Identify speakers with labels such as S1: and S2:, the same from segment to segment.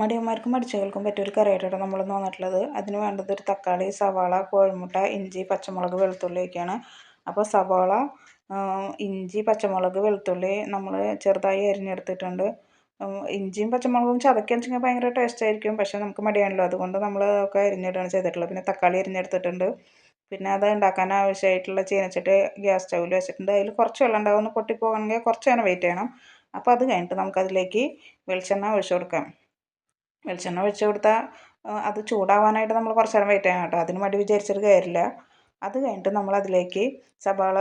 S1: മടിയന്മാർക്കും മടിച്ചകൾക്കും പറ്റിയൊരു കറിയായിട്ടാണ് നമ്മൾ വന്നിട്ടുള്ളത്. അതിന് വേണ്ടത് ഒരു തക്കാളി സവാള കോഴിമുട്ട ഇഞ്ചി പച്ചമുളക് വെളുത്തുള്ളി ഒക്കെയാണ്. അപ്പോൾ സവാള ഇഞ്ചി പച്ചമുളക് വെളുത്തുള്ളി നമ്മൾ ചെറുതായി അരിഞ്ഞെടുത്തിട്ടുണ്ട്. ഇഞ്ചിയും പച്ചമുളകും ചതക്കി വെച്ചെങ്കിൽ ഭയങ്കര ടേസ്റ്റ് ആയിരിക്കും. പക്ഷേ നമുക്ക് മടിയാണല്ലോ. അതുകൊണ്ട് നമ്മൾ ഒക്കെ അരിഞ്ഞിടുകയാണ് ചെയ്തിട്ടുള്ളത്. പിന്നെ തക്കാളി അരിഞ്ഞെടുത്തിട്ടുണ്ട്. പിന്നെ അത് ഉണ്ടാക്കാൻ ആവശ്യമായിട്ടുള്ള ചീനച്ചട്ടി ഗ്യാസ് സ്റ്റൗവിൽ വെച്ചിട്ടുണ്ട്. അതിൽ കുറച്ച് വെള്ളം ഉണ്ടാവും. ഒന്ന് പൊട്ടിപ്പോകണമെങ്കിൽ കുറച്ച് നേരം വെയിറ്റ് ചെയ്യണം. അപ്പോൾ അത് കഴിഞ്ഞിട്ട് നമുക്കതിലേക്ക് വെളിച്ചെണ്ണ ഒഴിച്ചു കൊടുക്കാം. വെളിച്ചെണ്ണ ഒഴിച്ച് കൊടുത്താൽ അത് ചൂടാവാനായിട്ട് നമ്മൾ കുറച്ച് നേരം വെയിറ്റ് ചെയ്യണം കേട്ടോ. അതിന് മടി വിചാരിച്ചിട്ട് കാര്യമില്ല. അത് കഴിഞ്ഞിട്ട് നമ്മൾ അതിലേക്ക് സവാള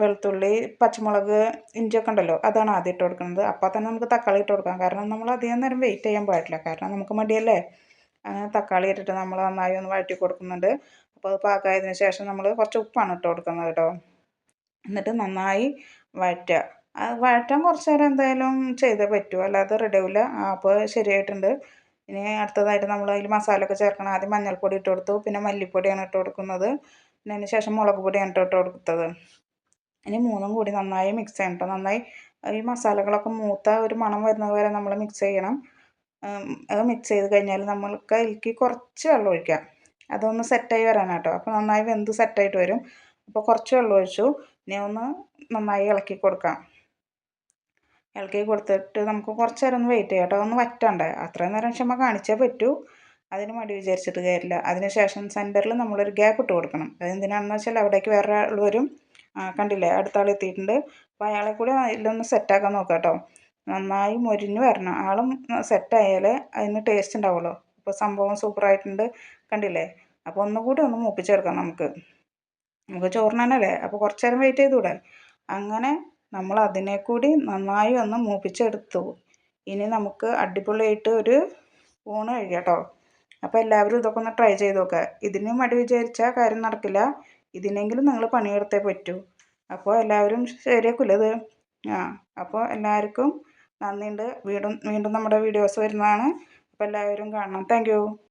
S1: വെളുത്തുള്ളി പച്ചമുളക് ഇഞ്ചിയൊക്കെ ഉണ്ടല്ലോ അതാണ് ആദ്യം ഇട്ട് കൊടുക്കുന്നത്. അപ്പോൾ തന്നെ നമുക്ക് തക്കാളി ഇട്ട് കൊടുക്കാം. കാരണം നമ്മൾ അധികം നേരം വെയിറ്റ് ചെയ്യാൻ പാടില്ല. കാരണം നമുക്ക് മടിയല്ലേ? അങ്ങനെ തക്കാളി ഇട്ടിട്ട് നമ്മൾ നന്നായി ഒന്ന് വഴറ്റി കൊടുക്കുന്നുണ്ട്. അപ്പോൾ അത് പാകമായതിന് ശേഷം നമ്മൾ കുറച്ച് ഉപ്പാണ് ഇട്ട് കൊടുക്കുന്നത് കേട്ടോ. എന്നിട്ട് നന്നായി വഴറ്റുക. വഴറ്റാൻ കുറച്ച് നേരം എന്തായാലും ചെയ്തേ പറ്റൂ. അല്ലാതെ റെഡി ആവില്ല അപ്പോൾ ശരിയായിട്ടുണ്ട്. ഇനി അടുത്തതായിട്ട് നമ്മൾ അതിൽ മസാല ഒക്കെ ചേർക്കണം. ആദ്യം മഞ്ഞൾപ്പൊടി ഇട്ട് കൊടുത്തു. പിന്നെ മല്ലിപ്പൊടിയാണ് ഇട്ട് കൊടുക്കുന്നത്. പിന്നെ അതിന് ശേഷം മുളക് പൊടിയാണ് ഇട്ട് കൊടുത്തത്. ഇനി മൂന്നും കൂടി നന്നായി മിക്സ് ചെയ്യണം കേട്ടോ നന്നായി ഈ മസാലകളൊക്കെ മൂത്ത ഒരു മണം വരുന്നത് വരെ നമ്മൾ മിക്സ് ചെയ്യണം. അത് മിക്സ് ചെയ്ത് കഴിഞ്ഞാൽ നമ്മൾക്ക് അതിലേക്ക് കുറച്ച് വെള്ളം ഒഴിക്കാം. അതൊന്ന് സെറ്റായി വരാനാട്ടോ അപ്പോൾ നന്നായി വെന്ത് സെറ്റായിട്ട് വരും. അപ്പോൾ കുറച്ച് വെള്ളം ഒഴിച്ചു. ഇനി ഒന്ന് നന്നായി ഇളക്കി കൊടുക്കാം. ഇളക്കി കൊടുത്തിട്ട് നമുക്ക് കുറച്ച് നേരം ഒന്ന് വെയിറ്റ് ചെയ്യാം കേട്ടോ. ഒന്ന് വറ്റണ്ടേ. അത്രയും നേരം ക്ഷമ കാണിച്ചേ പറ്റൂ. അതിന് മടി വിചാരിച്ചിട്ട് കാര്യമില്ല. അതിന് ശേഷം സെന്ററിൽ നമ്മളൊരു ഗ്യാപ്പ് ഇട്ട് കൊടുക്കണം. അതെന്തിനാണെന്ന് വെച്ചാൽ അവിടേക്ക് വേറെ ആൾ വരും കണ്ടില്ലേ? അടുത്ത ആൾ എത്തിയിട്ടുണ്ട്. അപ്പോൾ അയാളെ കൂടി അതിലൊന്ന് സെറ്റാക്കാൻ നോക്കാം കേട്ടോ. നന്നായി മൊരിഞ്ഞ് വരണം. ആളും സെറ്റായാലേ അതിന് ടേസ്റ്റ് ഉണ്ടാവുള്ളൂ. അപ്പോൾ സംഭവം സൂപ്പറായിട്ടുണ്ട് കണ്ടില്ലേ? അപ്പോൾ ഒന്നുകൂടി ഒന്ന് മൂപ്പിച്ചെടുക്കാം നമുക്ക്. നമുക്ക് ചോറിനല്ലേ അപ്പോൾ കുറച്ച് നേരം വെയിറ്റ് ചെയ്തൂടെ അങ്ങനെ നമ്മൾ അതിനെ കൂടി നന്നായി ഒന്ന് മൂപ്പിച്ചെടുത്തു. ഇനി നമുക്ക് അടിപൊളിയായിട്ട് ഒരു ഊണ് കഴിക്കാം അപ്പോൾ എല്ലാവരും ഇതൊക്കെ ഒന്ന് ട്രൈ ചെയ്ത് നോക്കുക ഇതിനും മടി വിചാരിച്ചാൽ കാര്യം നടക്കില്ല. ഇതിനെങ്കിലും നിങ്ങൾ പണിയെടുത്തേ പറ്റൂ. അപ്പോൾ എല്ലാവരും ശരിയാക്കില്ല ഇത്? ആ അപ്പോൾ എല്ലാവർക്കും നന്ദിയുണ്ട്. വീണ്ടും വീണ്ടും നമ്മുടെ വീഡിയോസ് വരുന്നതാണ്. അപ്പോൾ എല്ലാവരും കാണണം. താങ്ക്